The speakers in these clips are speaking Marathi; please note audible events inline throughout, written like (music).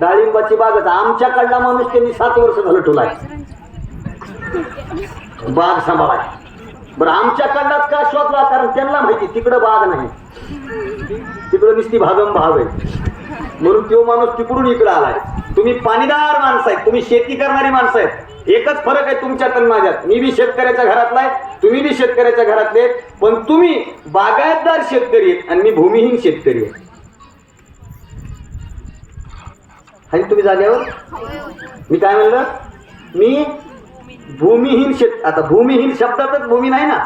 डाळिंबाची बागच. आमच्याकडला माणूस त्यांनी सात वर्ष झालं ठुलाय बाग सांभाळाय. बरं आमच्याकडलाच का शोधला कारण त्यांना माहिती तिकडं बाग नाही. तिकडं नुसती भागम भाव आहे. म्हणून तो माणूस तिकडून इकडं आलाय. तुम्ही पाणीदार माणसं आहेत. तुम्ही शेती करणारी माणसं आहेत. एकच फरक आहे तुमच्यात आणि माझ्यात. मी बी शेतकऱ्याच्या घरातला आहे तुम्ही बी शेतकऱ्याच्या घरातले पण तुम्ही बागायतदार शेतकरी आहेत आणि मी भूमिहीन शेतकरी आहे. आहे तुम्ही जाग्यावर मी काय म्हणलं? मी भूमिहीन शेत आता भूमिहीन शब्दातच भूमी नाही ना?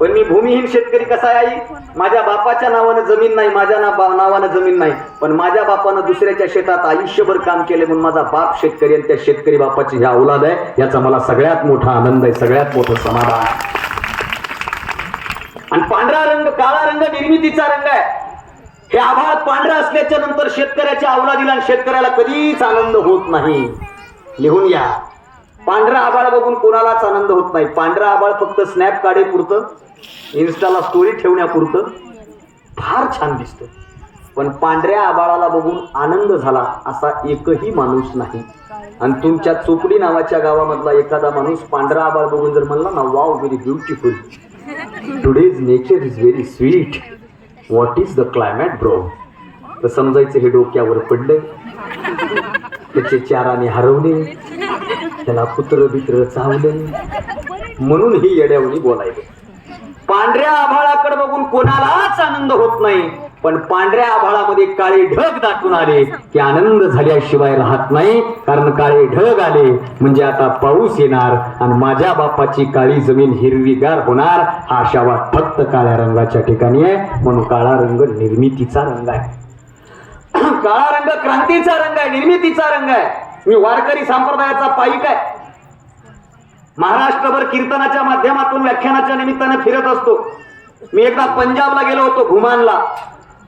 पण मी भूमिहीन शेतकरी कसा आहे आई? माझ्या बापाच्या नावानं जमीन नाही माझ्या ना नावानं जमीन नाही. पण माझ्या बापानं दुसऱ्याच्या शेतात आयुष्यभर काम केले म्हणून माझा बाप शेतकरी आणि त्या शेतकरी बापाची ह्या औलाद आहे. याचा मला सगळ्यात मोठा आनंद आहे सगळ्यात मोठं समाधान. आणि पांढरा रंग काळा रंग निर्मितीचा रंग आहे. हे आभाळ पांढरा असल्याच्या नंतर शेतकऱ्याच्या अवलादीला आणि शेतकऱ्याला कधीच आनंद होत नाही. लिहून घ्या. पांढरा आभाळ बघून कोणालाच आनंद होत नाही. पांढरा आभाळ फक्त स्नॅप काढेपुरतं इन्स्टाला स्टोरी ठेवण्यापुरतं. फार छान दिसतं. पण पांढऱ्या आबाळाला बघून आनंद झाला असा एकही माणूस नाही. आणि तुमच्या चोपडी नावाच्या गावामधला एखादा माणूस पांढरा आबाळ बघून जर म्हणला ना wow very beautiful today's nature is very sweet what is the climate bro तर समजायचं हे डोक्यावर पडलं त्याचे चाराने हरवले. त्याला कुत्र बित्र चावले. म्हणून ही येड्यावणी बोलायले. पांढऱ्या आभाळाकडे बघून कोणालाच आनंद होत नाही. पण पांढऱ्या आभाळामध्ये काळे ढग दाटून आले. की आनंद झाल्याशिवाय राहत नाही कारण काळे ढग आले. म्हणजे आता पाऊस येणार आणि माझ्या बापाची काळी जमीन हिरवीगार होणार हा आशावाद फक्त काळ्या रंगाच्या ठिकाणी आहे. म्हणून काळा रंग निर्मितीचा रंग आहे. (clears throat) काळा रंग क्रांतीचा रंग आहे निर्मितीचा रंग आहे. मी वारकरी संप्रदायाचा पाईक आहे. महाराष्ट्रभर कीर्तनाच्या माध्यमातून व्याख्यानाच्या निमित्तानं फिरत असतो. मी एकदा पंजाबला गेलो होतो घुमानला.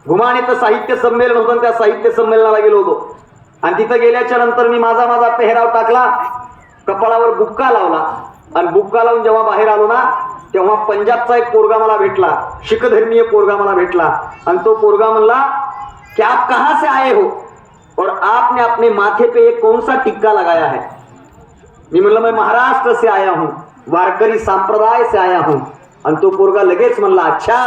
घुमान साहित्य संमेलन होतं त्या साहित्य संमेलनाला गेलो होतो. आणि तिथं गेल्याच्यानंतर मी माझा माझा पेहराव टाकला कपाळावर बुक्का लावला. आणि बुक्का लावून जेव्हा बाहेर आलो ना तेव्हा पंजाबचा एक पोरगा मला भेटला शिखधर्मीय पोरगा मला भेटला. आणि तो पोरगा म्हणला की आप कहाँ से आए हो? और आपने अपने माथे पे एक कौन सा टिक्का लगाया है? मी म्हणलं मैं महाराष्ट्र से आया हूँ वारकरी संप्रदाय से आया हूँ. आणि तो पोरगा लगेच म्हणला अच्छा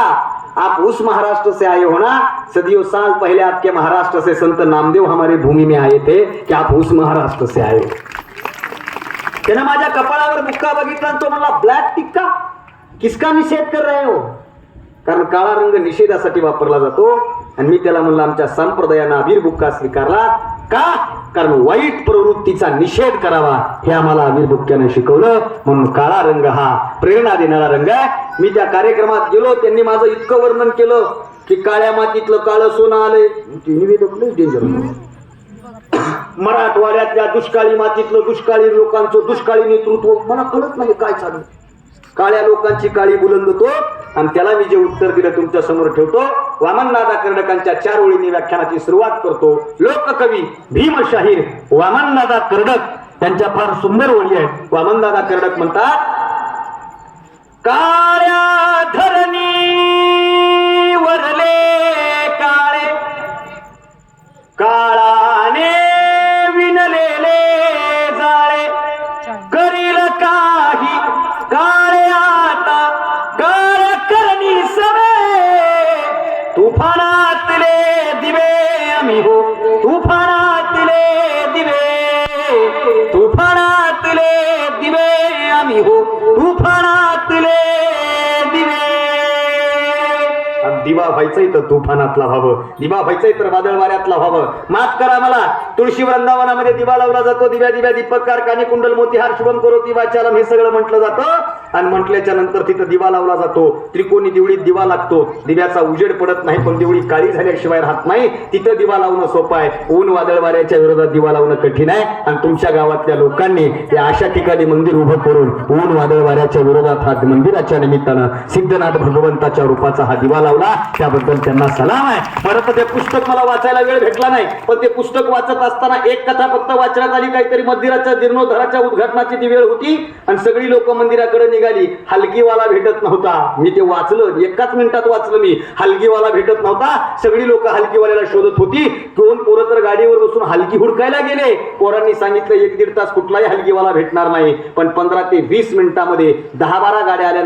आप उस महाराष्ट्र से आए हो ना? सदियों साल पहले आपके महाराष्ट्र से संत नामदेव हमारे भूमि में आए थे कि आप उस महाराष्ट्र से आए हो। त्यानं माझ्या कपाळावर बुक्का बघितला तो म्हणला ब्लॅक टिक्का? किसका निषेध कर रहे हो? कारण काळा रंग निषेधासाठी वापरला जातो आणि मी त्याला म्हणलं आमच्या संप्रदायानं अबीर बुक्का स्वीकारला का? कारण वाईट प्रवृत्तीचा निषेध करावा हे आम्हाला अबीर बुक्क्याने शिकवलं. म्हणून काळा रंग हा प्रेरणा देणारा रंग आहे. मी त्या कार्यक्रमात गेलो त्यांनी माझं इतकं वर्णन केलं की काळ्या मातीतलं काळं सोनं आलंय. डेंजर (coughs) मराठवाड्यातल्या दुष्काळी मातीतलं दुष्काळी लोकांचं दुष्काळी नेतृत्व मला कळत नाही काय चालू काळ्या लोकांची काळी बुलंद तो आणि त्याला मी जे उत्तर दिलं तुमच्यासमोर ठेवतो वामननादा कर्डकांच्या चार ओळींनी व्याख्यानाची सुरुवात करतो. लोककवी भीमशाहीर वामननादा कर्डक त्यांच्या फार सुंदर ओळी आहेत. वामनदादा कर्डक म्हणतात काळ्या धरणी वरले आणि दिवा व्हायचंय तर तुफानातला व्हावं. दिवा व्हायचंय तर वादळ वाऱ्यातला व्हावं. माफ करा मला. तुळशी वृंदावनामध्ये दिवा लावला जातो. दिव्या दिव्या दीपककार कानी कुंडल मोतीहार शुभम करो दिवाचालम हे सगळं म्हटलं जातं. आणि म्हटल्याच्या नंतर तिथं दिवा लावला जातो. त्रिकोणी दिवळीत दिवा लागतो. दिव्याचा उजेड पडत नाही पण दिवळी काळी झाल्याशिवाय राहत नाही. तिथं दिवा लावणं सोपं आहे. ऊन वादळ वाऱ्याच्या विरोधात दिवा लावणं कठीण आहे. आणि तुमच्या गावातल्या लोकांनी या अशा ठिकाणी मंदिर उभं करून ऊन वादळ वाऱ्याच्या विरोधात हा मंदिराच्या निमित्तानं सिद्धनाथ भगवंताच्या रूपाचा हा दिवा लावला. त्याबद्दल त्यांना सलाम आहे. परत ते पुस्तक मला वाचायला वेळ भेटला नाही पण ते पुस्तक वाचत असताना एक कथा फक्त वाचण्यात आली. काहीतरी मंदिराच्या जीर्णोद्धाराच्या उद्घाटनाची ती वेळ होती. आणि सगळी लोक मंदिराकडे निघाली हलकीवाला भेटत नव्हता. मी ते वाचलं एकाच मिनिटात वाचलं मी. हलकीवाला भेटत नव्हता. सगळी लोक हलकीवाल्याला शोधत होती. दोन पोरं तर गाडीवर बसून हलकी हुडकायला गेले. पोरांनी सांगितलं एक दीड तास कुठलाही हलकीवाला भेटणार नाही. पण पंधरा ते वीस मिनिटामध्ये दहा बारा गाड्या आल्या.